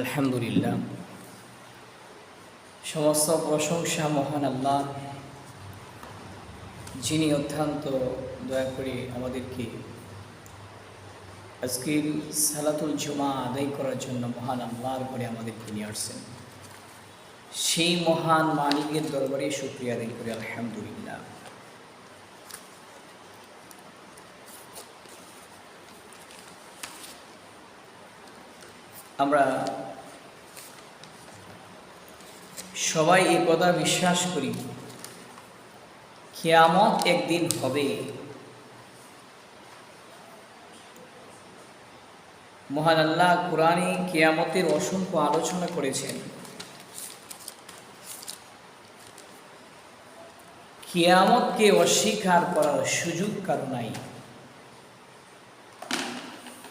আলহামদুলিল্লাহ। সমস্ত প্রশংসা মহান আল্লাহ। যিনি অত্যন্ত দয়া করে আমাদেরকে আজকের সালাতুল জুমা আদায় করার জন্য মহান আল্লাহর করে আমাদেরকে নিয়ে আসছেন। সেই মহান মালিকের দরবারে শুক্রিয়া আদায় করে, আলহামদুলিল্লাহ। আমরা সবাই এই কথা বিশ্বাস করি। কেয়ামত একদিন হবে। মহান আল্লাহ কোরআনে কেয়ামতের অসংখ্য আলোচনা করেছেন। কেয়ামতকে অস্বীকার করার সুযোগ কারও নাই।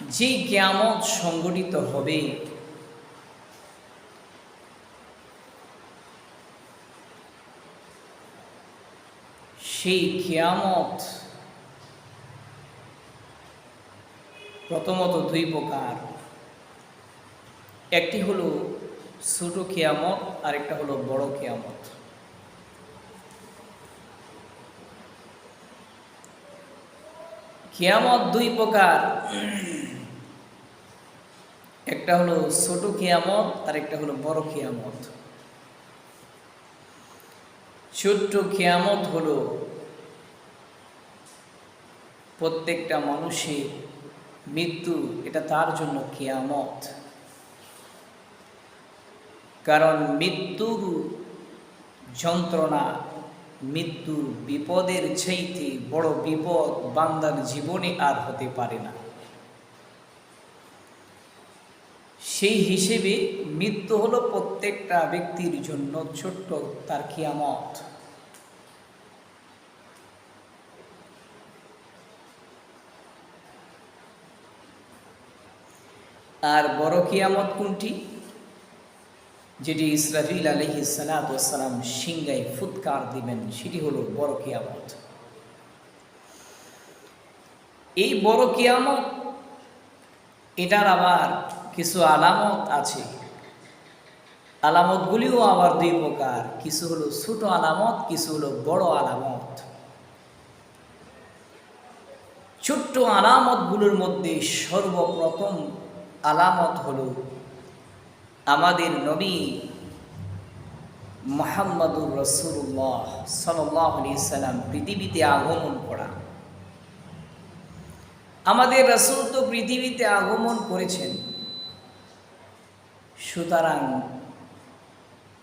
যে কেয়ামত সংগঠিত হবে সেই কেয়ামত প্রথমত দুই প্রকার। একটি হলো ছোট কেয়ামত আর একটা হলো বড় কেয়ামত। কেয়ামত দুই প্রকার। একটা হলো ছোট কেয়ামত আর একটা হলো বড় কেয়ামত। ছোট্ট কেয়ামত হল প্রত্যেকটা মানুষের মৃত্যু, এটা তার জন্য কেয়ামত। কারণ মৃত্যুর যন্ত্রণা, মৃত্যুর বিপদের চাইতে বড় বিপদ বান্দার জীবনে আর হতে পারে না। সেই হিসেবে মৃত্যু হলো প্রত্যেকটা ব্যক্তির জন্য ছোট্ট তার কিয়ামত। আর বড় কিয়ামত কোনটি? যেটি ইসরাফিল আলহি সালাতাম সিংগাই ফুৎকার দিবেন, সেটি হলো বড় কিয়ামত। এই বড় কিয়ামত, এটার আবার কিছু আলামত আছে। আলামতগুলিও আবার দুই প্রকার, কিছু হলো ছোট আলামত, কিছু হলো বড় আলামত। ছোট্ট আলামতগুলোর মধ্যে সর্বপ্রথম আলামত হল আমাদের নবী মোহাম্মদুর রসুল্লাহ সাল্লাহ সাল্লাম পৃথিবীতে আগমন করা। আমাদের রসুল তো পৃথিবীতে আগমন করেছেন। সুতরাং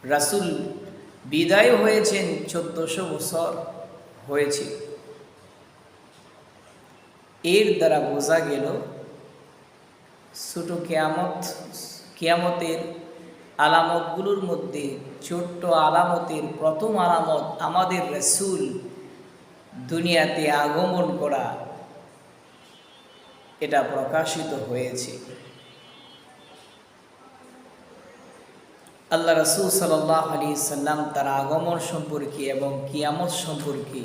রাসুল বিদায় হয়েছেন চোদ্দশো বছর হয়েছে। এর দ্বারা বোঝা গেল ছোট কেয়ামত, কেয়ামতের আলামতগুলোর মধ্যে ছোট্ট আলামতের প্রথম আলামত আমাদের রসুল দুনিয়াতে আগমন করা, এটা প্রকাশিত হয়েছে। আল্লাহ রসুল সাল্লাহ আলী সাল্লাম তার আগমন সম্পর্কে এবং কিয়ামত সম্পর্কে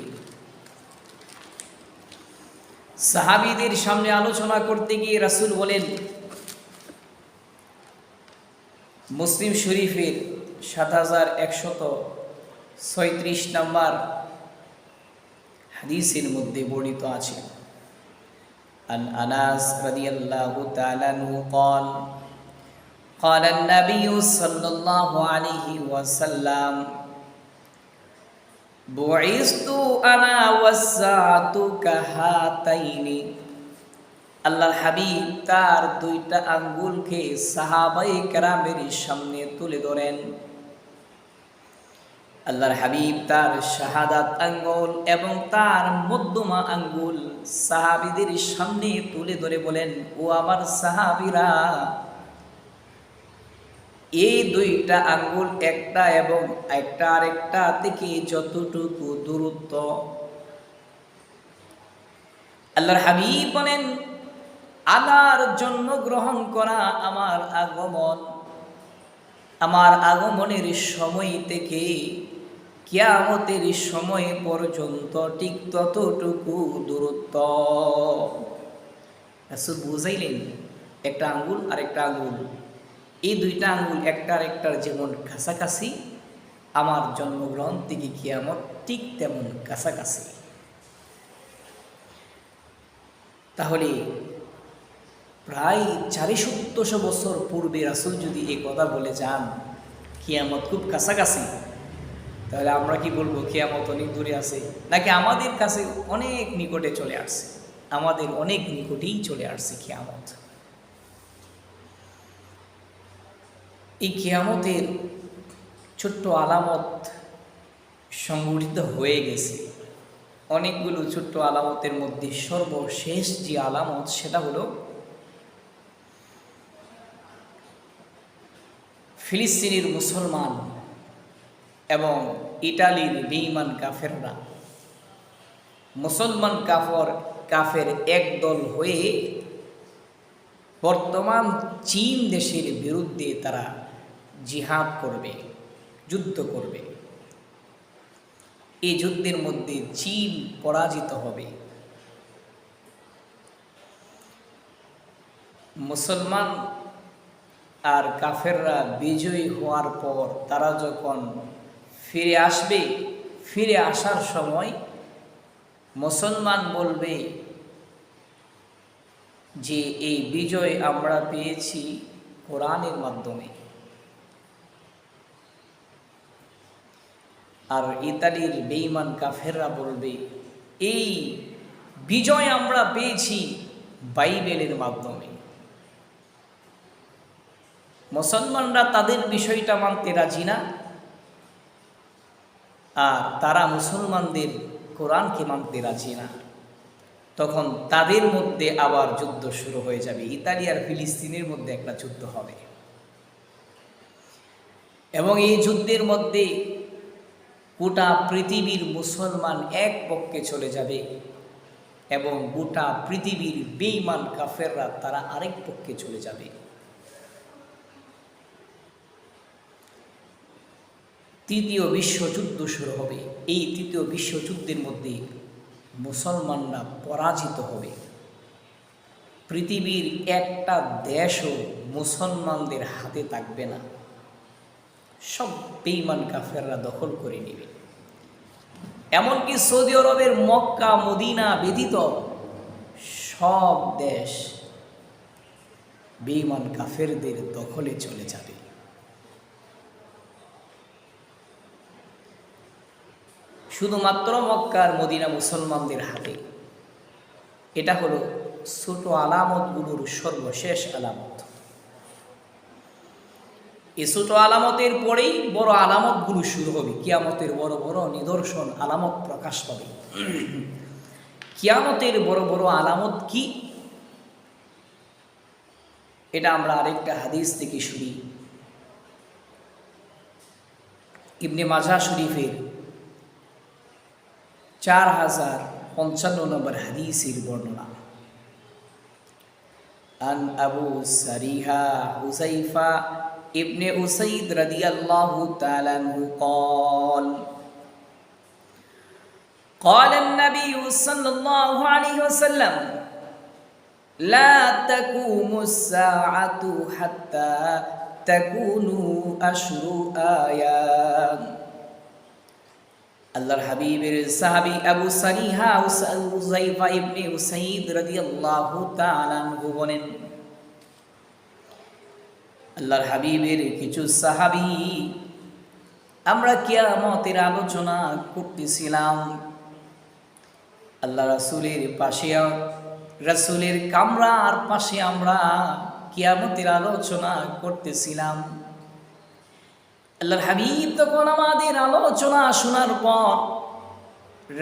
সাহাবিদের সামনে আলোচনা করতে গিয়ে রাসুল বলেন মুসলিম শরীফের সাত হাজার একশত ছয়ত্রিশ নম্বর হাদিসের মধ্যে বর্ণিত আছে عن أنس رضي الله تعالى عنه قال قال النبي صلى الله عليه وسلم بعثت أنا والساعة كهاتين আল্লাহর হাবিব তার দুইটা আঙ্গুলকে সাহাবাই কেরামের সামনে তুলে ধরেন। আল্লাহর হাবিব তার শাহাদাত আঙ্গুল এবং তার মধ্যমা আঙ্গুল সাহাবিদের সামনে তুলে ধরে বলেন, ও আমার সাহাবিরা, এই দুইটা আঙ্গুল একটা এবং একটা আরেকটা থেকে যতটুকু দূরত্ব? আল্লাহর হাবিব বলেন আল্লাহর জন্য গ্রহণ করা আমার আগমন। আমার আগমনের সময় থেকে কিয়ামতের সময় পর্যন্ত ঠিক ততটুকু দূরত্ব। বুঝাইলেন, একটা আঙ্গুল আর একটা আঙ্গুল। এই দুইটা আঙ্গুল একটার একটার যেমন কাছাকাছি, আমার জন্মগ্রহণ থেকে কিয়ামত ঠিক তেমন কাছাকাছি। তাহলে প্রায় চারি সত্তরশো বছর পূর্বে রাসুল যদি এই কথা বলে যান, কিয়ামত খুব কাছাকাছি। তাহলে আমরা কি বলব, কিয়ামত অনেক দূরে আছে, নাকি আমাদের কাছে অনেক নিকটে চলে আসছে? আমাদের অনেক নিকটেই চলে আসছে কিয়ামত। এই কিয়ামতের ছোট্ট আলামত সংগঠিত হয়ে গেছে। অনেকগুলো ছোট্ট আলামতের মধ্যে সর্বশেষ যে আলামত, সেটা হলো ফিলিস্তিনের মুসলমান এবং ইটালির বেইমান কাফেররা। মুসলমান কাফর, কাফের একদল হয়ে বর্তমান চীন দেশের বিরুদ্ধে তারা জিহাদ করবে, যুদ্ধ করবে। এই যুদ্ধের মধ্যে চীন পরাজিত হবে। মুসলমান আর কাফেররা বিজয়ী হওয়ার পর তারা যখন ফিরে আসবে, ফিরে আসার সময় মুসলমান বলবে যে, এই বিজয় আমরা পেয়েছি কোরআনের মাধ্যমে। আর ইতালির বেইমান কাফেররা বলবে, এই বিজয় আমরা পেয়েছি বাইবেলের মাধ্যমে। মুসলমানরা তাদের বিষয়টা মানতে রাজি না। আর তারা মুসলমানদের কোরআনকে মানতে রাজি না। তখন তাদের মধ্যে আবার যুদ্ধ শুরু হয়ে যাবে। ইতালি আর ফিলিস্তিনের মধ্যে একটা যুদ্ধ হবে। এবং এই যুদ্ধের মধ্যে গোটা পৃথিবীর মুসলমান এক পক্ষে চলে যাবে এবং গোটা পৃথিবীর বেইমান কাফেররা তারা আরেক পক্ষে চলে যাবে। তৃতীয় বিশ্বযুদ্ধ শুরু হবে। এই তৃতীয় বিশ্বযুদ্ধের মধ্যে মুসলমানরা পরাজিত হবে। পৃথিবীর একটা দেশও মুসলমানদের হাতে থাকবে না। সব বেইমান কাফেররা দখল করে নেবে। এমনকি সৌদি আরবের মক্কা, মদিনা ব্যতীত সব দেশ বেইমান কাফেরদের দখলে চলে যাবে। শুধুমাত্র মক্কার মদিনা মুসলমানদের হাতে। এটা হলো ছোট আলামতগুলোর সর্বশেষ আলামত। এই ছোট আলামতের পরেই বড় আলামতগুলো শুরু হবে। কিয়ামতের বড় বড় নিদর্শন, আলামত প্রকাশ পাবে। কিয়ামতের বড় বড় আলামত কি? এটা আমরা আরেকটা হাদিস থেকে শুনি। ইবনে মাজা শরীফের চার হাজার পঞ্চান্ন নম্বর হাদিসের বর্ণনা আন আবু সারিহা হুসাইফা ইবনে উসাইদ রাদিয়াল্লাহু তাআলা আনহু قال قال النبي صلى الله عليه وسلم لا تقوم الساعة حتى تكونوا أشر آيات আল্লাহর হাবিবের সাহাবী আবু সারিহা উসাইফা ইবনে উসাইদ রাদিয়াল্লাহু তাআলা বলেন, আল্লাহর হাবিবের কিছু সাহাবী আমরা কিয়ামতের আলোচনা করতেছিলাম। আল্লাহ রাসূলের পাশে, রাসূলের কামরার পাশে আমরা কিয়ামতের আলোচনা করতেছিলাম। আল্লাহর হাবিব তখন আমাদের আলোচনা শোনার পর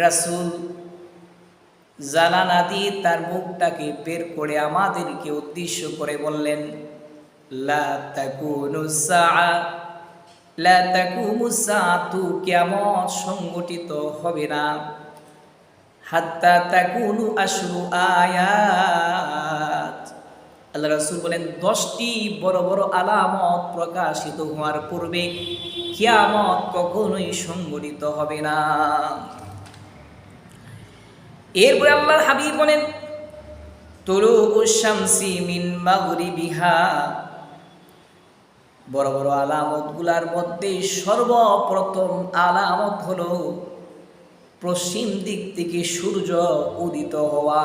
রাসুল জালানা দিয়ে তার মুখটাকে বের করে আমাদেরকে উদ্দেশ্য করে বললেন কিয়ামত সংগঠিত হবে না। হাত্তা তাকুনু আশরু আয়াত। আল্লাহ রাসুল বলেন, দশটি বড় বড় আলামত প্রকাশিত হওয়ার পূর্বে কিয়ামত কখনোই সংগঠিত হবে না। এরপরে আল্লাহর হাবিব বলেন তরু শামসি মিন মাগরিবিহা। বড় বড় আলামতগুলার মধ্যে সর্বপ্রথম আলামত হলো পশ্চিম দিক থেকে সূর্য উদিত হওয়া।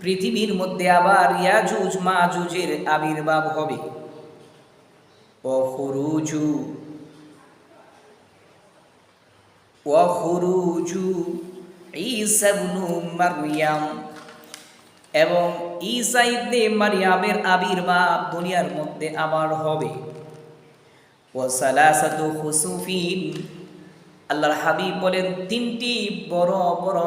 পৃথিবীর মধ্যে আবার ইয়াজুজ, মাজুজের আবির্ভাব হবে। ওখরুজু ঈসা ইবনু মারইয়াম এবং ইবনে মারিয়ামের আবির্ভাব দুনিয়ার মধ্যে আবার হবে। ও সালাসাতু খুসুফিন, আল্লাহর হাবিব বলেন, তিনটি বড় বড়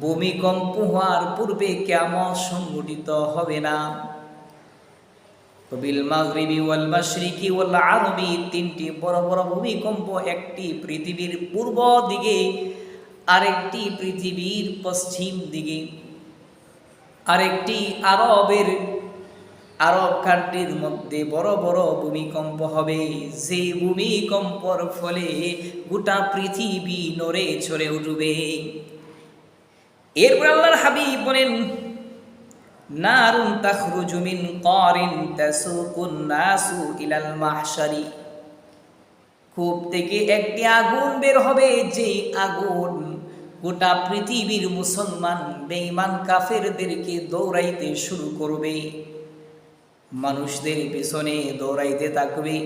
ভূমিকম্প হওয়ার পূর্বে কেমন সংগঠিত হবে না? বিল মাগরিবি ওয়াল মাশরিকি ওয়াল আরবি, তিনটি বড় বড় ভূমিকম্প, একটি পৃথিবীর পূর্ব দিকে, আরেকটি পৃথিবীর পশ্চিম দিকে, আরেকটি আরবের আরব কান্ট্রির মধ্যে বড় বড় ভূমিকম্প হবে। সেই ভূমিকম্পর ফলে গোটা পৃথিবী নড়ে চড়ে উঠবে। এরপর আল্লাহর হাবিব বলেন, নারুন তাখরুজু মিন কারিন তাসুকুন নাসু ইলাল মাহশারি। কূপ থেকে একটি আগুন বের হবে যে আগুন গোটা পৃথিবীর মুসলমান, বেঈমান, কাফেরদেরকে দৌড়াইতে শুরু করবে। মানুষদের পেছনে দৌড়াইতে থাকবে।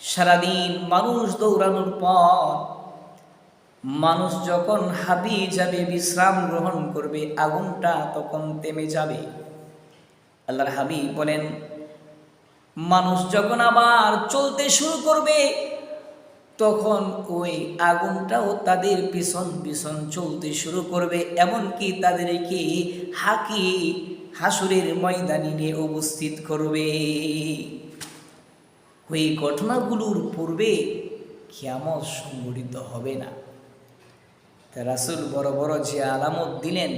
সারাদিন মানুষ দৌড়ানোর পর মানুষ যখন হাবিয়ে যাবে, বিশ্রাম গ্রহণ করবে, আগুনটা তখন থেমে যাবে। আল্লাহর হাবি বলেন, মানুষ যখন আবার চলতে শুরু করবে, তখন ওই আগুনটাও তাদের পিছন পিছন চলতে শুরু করবে। এমনকি তাদেরকে হাকি হাসুরের ময়দানি নিয়ে উপস্থিত করবে। ওই ঘটনাগুলোর পূর্বে কেমন সংগঠিত হবে না। রাসুল বড় বড় যে আলামত দিলেন,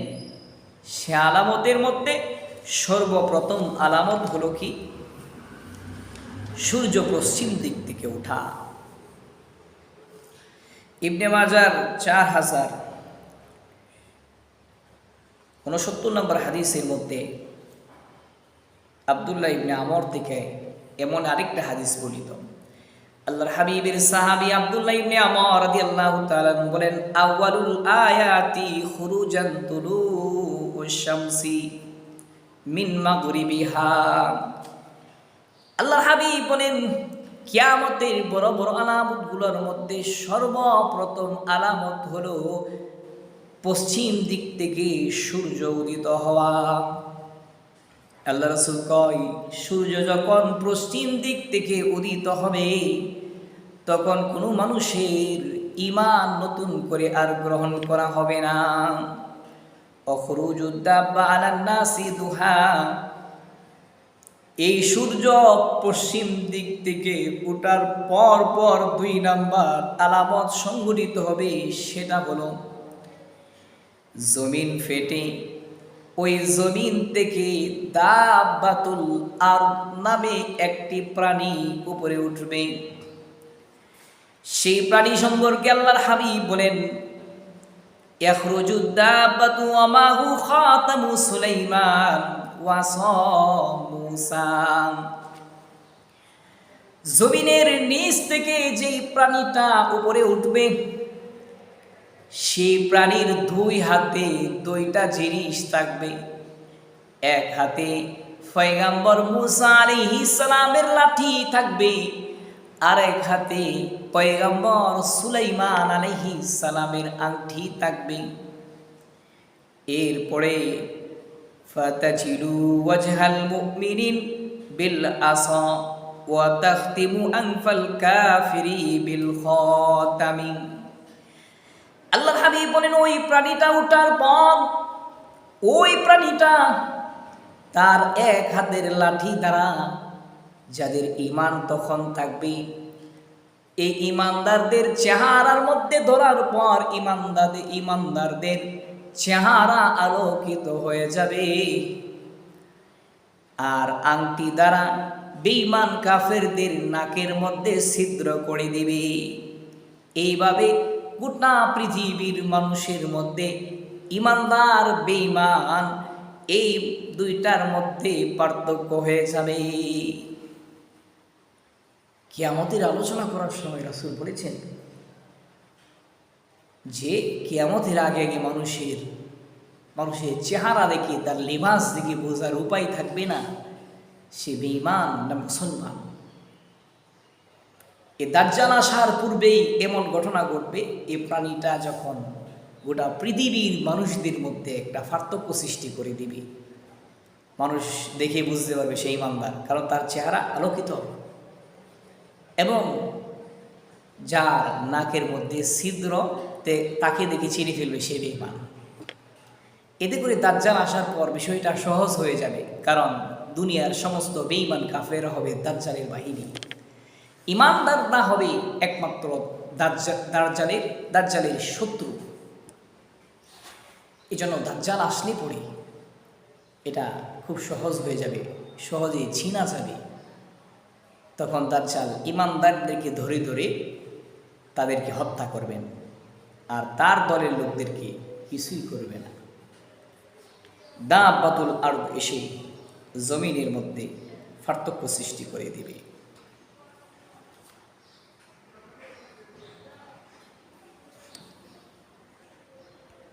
সে আলামতের মধ্যে সর্বপ্রথম আলামত হলো কি? সূর্য পশ্চিম দিক থেকে ওঠা। ইবনে মাজার চার হাজার উনসত্তর নম্বর হাদিসের মধ্যে আবদুল্লাহ ইবনে আমর থেকে এমন আরেকটা হাদিস বলিত আল্লাহর হাবিবের সাহাবী আব্দুল্লাহ ইবনে আমর রাদিয়াল্লাহু তাআলা বলেন, আউয়ালুল আয়াতি খুরুজান তুলু শামসি মিন মাগরিবিহা। আল্লাহর হাবিব বলেন, কিয়ামতের বড় বড় আলামতগুলোর মধ্যে সর্বপ্রথম আলামত হলো পশ্চিম দিক থেকে সূর্য উদিত হওয়া। আল্লাহ রসুল কয়, সূর্য যখন পশ্চিম দিক থেকে উদিত হবে, তখন কোনো মানুষের ইমান নতুন করে আর গ্রহণ করা হবে না। এই সূর্য পশ্চিম দিক থেকে ওঠার পর পর দুই নাম্বার আলামত সংঘটিত হবে, সেটা হলো, জমিন ফেটে ওই জমিন থেকে দাবাতুল আর নামে একটি প্রাণী উপরে উঠবে। সেই প্রাণী সম্পর্কে আল্লাহর হাবিব বলেন জমিনের নিচ থেকে যেই প্রাণীটা উপরে উঠবে সেই প্রাণীর দুই হাতে দুইটা জিনিস থাকবে। এক হাতে ফয়গাম্বর মুসা আলী ইসলামের লাঠি থাকবে আর এক হাতে পয়গাম্বর সুলাইমান আলহি সালামের আংটি থাকবে। এরপরে ফাতাজিরু ওয়াজহাল বিল আসা ওয়া তাখতিমু কাফিরি বিল খাতামি। আল্লাহর হাবিব বলেন, ওই প্রাণীটা উঠার পর ওই প্রাণীটা তার এক হাতের লাঠি দ্বারা যাদের ইমান তখন থাকবে, এই ইমানদারদের চেহারার মধ্যে ধরার পর ইমানদারদের ইমানদারদের চেহারা আলোকিত হয়ে যাবে। আর আংটি দ্বারা বেঈমান কাফেরদের নাকের মধ্যে ছিদ্র করে দিবে। এইভাবে গোটা পৃথিবীর মানুষের মধ্যে, ইমানদার, বেঈমান, এই দুইটার মধ্যে পার্থক্য হয়ে যাবে। কিয়ামতের আলোচনা করার সময় রাসুল বলেছেন, যে কিয়ামতের আগে আগে মানুষের মানুষের চেহারা দেখে, তার লেবাস দেখে বোঝার উপায় থাকবে না, সে বেঈমান না মুসলমান এ দাজ্জাল আসার পূর্বেই এমন ঘটনা ঘটবে এই প্রাণীটা যখন গোটা পৃথিবীর মানুষদের মধ্যে একটা পার্থক্য সৃষ্টি করে দিবে। মানুষ দেখে বুঝতে পারবে সেই ইমানদার, কারণ তার চেহারা আলোকিত। এবং যার নাকের মধ্যে ছিদ্র তাকে দেখে চিনে ফেলবে সে বেঈমান। এতে করে দাজ্জাল আসার পর বিষয়টা সহজ হয়ে যাবে, কারণ দুনিয়ার সমস্ত বেইমান কাফের হবে দাজ্জালের বাহিনী। ইমানদার না হবে একমাত্র দাজ্জালের দাজ্জালের শত্রু। এই জন্য দাজ্জাল আসলে পরে এটা খুব সহজ হয়ে যাবে সহজেই ছিনা যাবে। তখন দাজ্জাল ইমানদারদেরকে ধরে ধরে তাদেরকে হত্যা করবেন আর তার দলের লোকদেরকে কিছুই করবে না। দা বাতুল আর এসে জমিনের মধ্যে পার্থক্য সৃষ্টি করে দিবে।